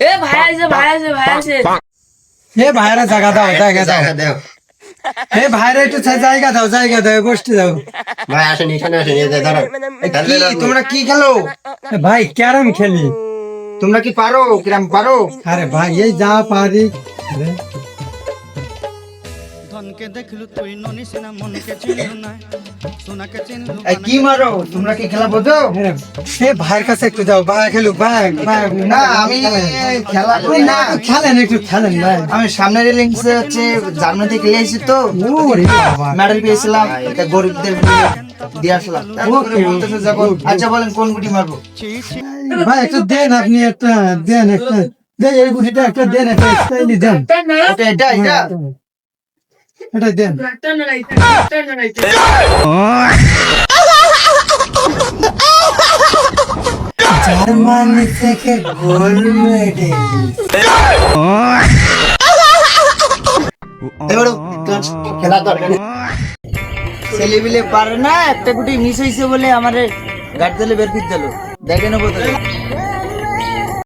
এ ভাই আছে ভাই আছে ভাই আছে এ ভাইরা জায়গা দাও জায়গা দাও জায়গা দাও এ ভাইরা একটু জা- জায়গা দাও জায়গা দাও বসতে দাও ভাই আসেন এখানে আসেন এই যে ধরো কি তোমরা কি খেলো এ ভাই ক্যারাম খেলি তোমরা কি পারো কিরাম পারো আরে ভাই এই যা পারি আরে, ধনকে দেখলু তুই ননিস না মনকে চিনলু না সোনাকে চিনলু এই কি মারো? তোমরা কি খেলা বোঝো? আরে, ভাইয়ের কাছে একটু যাও ভাই খেলুক ভাই ভাই। না আমি খেলা করি না। খেলেন একটু খেলেন ভাই। আমি সামনের হচ্ছে জার্মানি থেকে এসেছি তো মেডেল পেয়েছিলাম এটা গরিবদের দিয়ে আসলাম। আচ্ছা বলেন কোন গুটি মারবো? ভাই একটু দেন আপনি একটা দেন একটা। দেন এই গুটিটা একটা দেন একটা দেন। এটা এটা। এটা দেন। জার্মানি খেলা দরকার ছেলেবিলে পারে না, একটা গুটি মিস হয়েছে বলে আমারে গাড়ি দিলে বের করে দেখে নেব তো।